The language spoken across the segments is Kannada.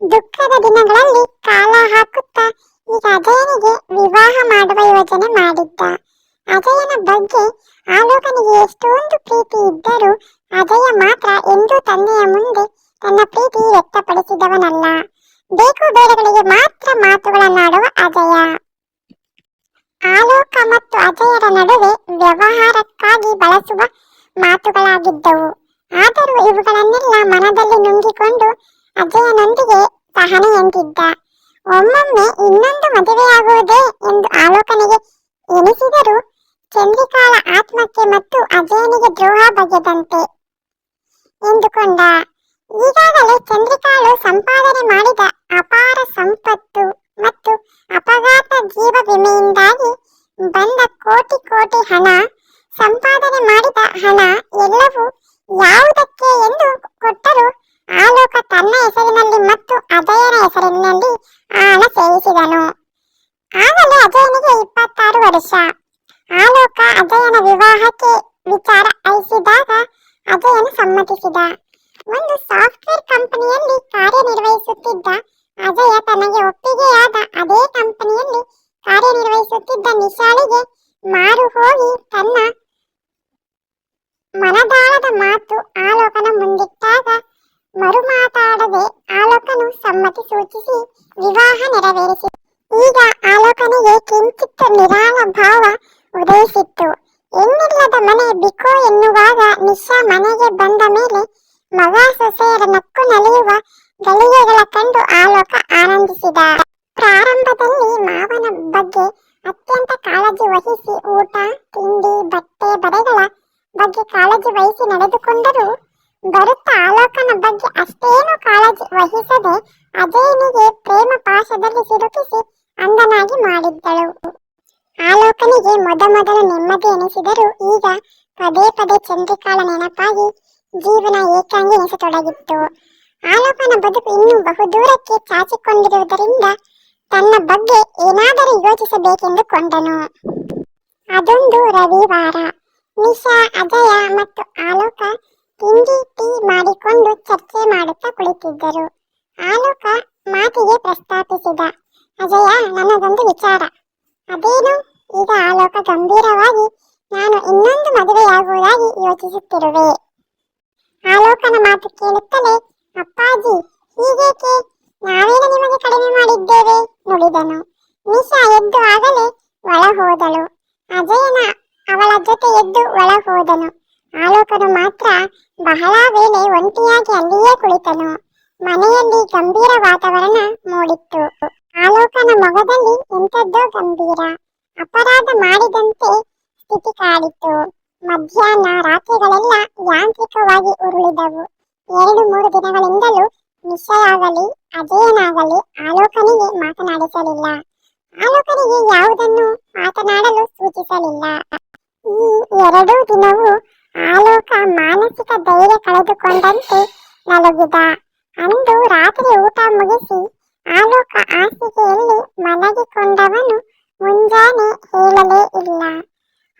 ದುಃಖದ ದಿನಗಳಲ್ಲಿ ಕಾಲ ಹಾಕುತ್ತಾ ಈಗ ಅಜಯನಿಗೆ ವಿವಾಹ ಮಾಡುವ ಯೋಜನೆ ಮಾಡಿದ್ದ. ಅಜಯನ ಬಗ್ಗೆ ಆಲೋಕನಿಗೆ ಎಷ್ಟೊಂದು ಪ್ರೀತಿ ಇದ್ದರೂ ಅಜಯ ಮಾತ್ರ ಎಂದೂ ತಂದೆಯ ಮುಂದೆ ತನ್ನ ಪ್ರೀತಿ ವ್ಯಕ್ತಪಡಿಸಿದವನಲ್ಲ. ಬೇಕು ಬೇಡಗಳಿಗೆ ಮಾತ್ರ ಮಾತುಗಳನ್ನಾಡುವ ಅಜಯ ಆಲೋಕ ಮತ್ತು ಅಜಯರ ನಡುವೆ ವ್ಯವಹಾರಕ್ಕಾಗಿ ಬಳಸುವ ಮಾತುಗಳಾಗಿದ್ದವು. ಆದರೂ ಇವುಗಳನ್ನೆಲ್ಲ ಮನದಲ್ಲಿ ನುಂಗಿಕೊಂಡು ಅಜಯನೊಂದಿಗೆ ಸಹನೆಯಂತಿದ್ದ ಒಮ್ಮೊಮ್ಮೆ ಇನ್ನೊಂದು ಮದುವೆಯಾಗುವುದೇ ಎಂದು ಆಲೋಕನಿಗೆ ಎನಿಸಿದರೂ ಚಂದ್ರಿಕಾಳ ಆತ್ಮಕ್ಕೆ ಮತ್ತು ಅಜಯನಿಗೆ ದ್ರೋಹ ಬಗೆದಂತೆ ಎಂದುಕೊಂಡ. ಈಗಾಗಲೇ ಚಂದ್ರಿಕಾಳು ಸಂಪಾದನೆ ಮಾಡಿದ ಅಪಾರ ಸಂಪತ್ತು ಮತ್ತು ಅಪಘಾತ ಜೀವ ವಿಮೆಯಿಂದಾಗಿ ಬಂದ ಕೋಟಿ ಕೋಟಿ ಹಣ ಸಂಪಾದನೆ ಮಾಡಿದ ಹಣ ಹಣ ಸೇವಿಸಿದನು ಆಗಲೇ ಅಜಯನಿಗೆ ಇಪ್ಪತ್ತಾರು ವರ್ಷ. ಆಲೋಕ ಅಜಯನ ವಿವಾಹಕ್ಕೆ ವಿಚಾರ ಅಳಿಸಿದಾಗ ಅಜಯನು ಸಮ್ಮತಿಸಿದ. ಒಂದು ಸಾಫ್ಟ್ವೇರ್ ಕಂಪನಿಯಲ್ಲಿ ಕಾರ್ಯನಿರ್ವಹಿಸುತ್ತಿದ್ದ ಅಜಯ ತನಗೆ ಒಪ್ಪಿಗೆಯಾದ ಅದೇ ಕಂಪನಿಯಲ್ಲಿ ಕಾರ್ಯನಿರ್ವಹಿಸುತ್ತಿದ್ದ ನಿಶಾಳಿಗೆ ಮಾರು ಹೋಗಿ ತನ್ನ ಮನದಾಳದ ಮಾತು ಆಲೋಕನ ಮುಂದಿಟ್ಟಾಗ ಮರು ಮಾತಾಡದೆ ಆಲೋಕನು ಸಮ್ಮತಿ ಸೂಚಿಸಿ ವಿವಾಹ ನೆರವೇರಿಸಿ. ಈಗ ಆಲೋಕನಿಗೆ ಕಿಂಚಿತ್ತ ನಿರಾಳ ಭಾವ ಉದಯಿಸಿತ್ತು. ಎನ್ನಿಲ್ಲದ ಮನೆ ಬಿಕೋ ಎನ್ನುವಾಗ ನಿಶಾ ಮನೆಗೆ ಬಂದ ಮೇಲೆ ಮಗ ಸೊಸೆಯರ ನಕ್ಕು ನಲಿಯುವ ಗಳಿಗೆಗಳ ಕಂಡು ಆಲೋಕ ಆನಂದಿಸಿದ. ಪ್ರಾರಂಭದಲ್ಲಿ ಮಾವನ ಬಗ್ಗೆ ಅತ್ಯಂತ ಕಾಳಜಿ ವಹಿಸಿ ಊಟ, ತಿಂಡಿ, ಬಟ್ಟೆ, ಬರೆಗಳ ಬಗ್ಗೆ ಕಾಳಜಿ ವಹಿಸಿ ನಡೆದುಕೊಂಡರೂ ಬರುತ್ತಾ ಆಲೋಕನ ಬಗ್ಗೆ ಅಷ್ಟೇನು ಕಾಳಜಿ ವಹಿಸದೆ ಅಜಯನಿಗೆ ಪ್ರೇಮ ಪಾಶದಲ್ಲಿ ಸಿಲುಕಿಸಿ ಅಂದನಾಗಿ ಮಾಡಿದ್ದಳು. ಆಲೋಕನಿಗೆ ಮೊದಮೊದಲು ನೆಮ್ಮದಿ ಎನಿಸಿದರೂ ಈಗ ಪದೇ ಪದೇ ಚಂದ್ರಿಕಾಳ ನೆನಪಾಗಿ ಜೀವನ ಏಕಾಂಗಿ ಎನಿಸತೊಡಗಿತ್ತು. ಆಲೋಕನ ಬದುಕು ಇನ್ನೂ ಬಹುದೂರಕ್ಕೆ ಚಾಚಿಕೊಂಡಿರುವುದರಿಂದ ತನ್ನ ಬಗ್ಗೆ ಏನಾದರೂ ಯೋಚಿಸಬೇಕೆಂದು ಕೊಂಡನು. ಅದೊಂದು ರವಿವಾರ. ನಿಶಾ, ಅಜಯ ಮತ್ತು ಆಲೋಕ ತಿಂಡಿ ಟೀ ಮಾಡಿಕೊಂಡು ಚರ್ಚೆ ಮಾಡುತ್ತಾ ಕುಳಿತಿದ್ದರು. ಆಲೋಕ ಮಾತಿಗೆ ಪ್ರಸ್ತಾಪಿಸಿದ, ಅಜಯ, ನನ್ನದೊಂದು ವಿಚಾರ. ಅದೇನು? ಈಗ ಆಲೋಕ ಗಂಭೀರವಾಗಿ ನಾನು ಇನ್ನೊಂದು ಮದುವೆಯಾಗುವುದಾಗಿ ಯೋಚಿಸುತ್ತಿರುವೆ. ಆಲೋಕನ ಮಾತು ಕೇಳುತ್ತಲೇ, ಅಪ್ಪಾಜಿ, ಹೀಗೇಕೆ? ನಾವೇನು ನಿಮಗೆ ಕಡಿಮೆ ಮಾಡಿದ್ದೇವೆ? ನುಡಿದನು. ನಿಶಾ ಎದ್ದು ಆಗಲೇ ಒಳ ಹೋದಳು ಅಜಯನ ಅವಳ ಜೊತೆ ಎದ್ದು ಒಳ ಹೋದನು ಆಲೋಕನು ಮಾತ್ರ ಬಹಳ ವೇಳೆ ಒಂಟಿಯಾಗಿ ಅಲ್ಲಿಯೇ ಕುಳಿತನು. ಮನೆಯಲ್ಲಿ ಗಂಭೀರ ವಾತಾವರಣ ಮೂಡಿತ್ತು. ಆಲೋಕನ ಮೊಗದಲ್ಲಿ ಎಂಥದ್ದೋ ಗಂಭೀರ. ಅಪರಾಧ ಮಾಡಿದಂತೆ ಸ್ಥಿತಿ ಕಾಡಿತ್ತು. ಮಧ್ಯಾಹ್ನ ರಾತ್ರಿಗಳೆಲ್ಲ ಯಾಂತ್ರಿಕವಾಗಿ ಉರುಳಿದವು. ಎರಡು ಮೂರು ದಿನಗಳಿಂದಲೂ ನಿಶ್ಚಯಾಗಲಿ ಅಜಯನಾಗಲಿ ಆಲೋಕನಿಗೆ ಮಾತನಾಡಿಸಲಿಲ್ಲ. ಆಲೋಕನಿಗೆ ಯಾವುದನ್ನು ಮಾತನಾಡಲು ಸೂಚಿಸಲಿಲ್ಲ. ಈ ಎರಡೂ ದಿನವೂ ಆಲೋಕ ಮಾನಸಿಕ ಧೈರ್ಯ ಕಳೆದುಕೊಂಡಂತೆ ನಲುಗಿದ. ಅಂದು ರಾತ್ರಿ ಊಟ ಮುಗಿಸಿ ಆಲೋಕ ಹಾಸಿಗೆಯಲ್ಲಿ ಮಲಗಿಕೊಂಡವನು ಮುಂಜಾನೆ ಹೇಳಲೇ ಇಲ್ಲ.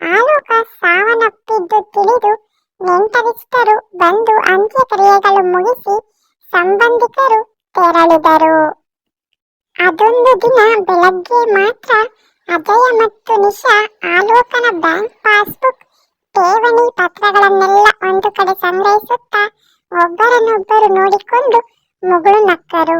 ಆಲೋಕ ಸಾವನ್ನಪ್ಪಿದ್ದು ತಿಳಿದು ನೆಂಟರಿಷ್ಟರು ಬಂದು ಅಂತ್ಯಕ್ರಿಯೆಗಳು ಮುಗಿಸಿ ಸಂಬಂಧಿಕರು ತೆರಳಿದರು. ಅದೊಂದು ದಿನ ಬೆಳಗ್ಗೆ ಮಾತ್ರ ಅಜಯ ಮತ್ತು ನಿಶಾ ಆಲೋಕನ ಬ್ಯಾಂಕ್ ಪಾಸ್ಬುಕ್ ಠೇವಣಿ ಪತ್ರಗಳನ್ನೆಲ್ಲ ಒಂದು ಕಡೆ ಸಂಗ್ರಹಿಸುತ್ತಾ ಒಬ್ಬರನ್ನೊಬ್ಬರು ನೋಡಿಕೊಂಡು ಮುಗುಳು ನಕ್ಕರು.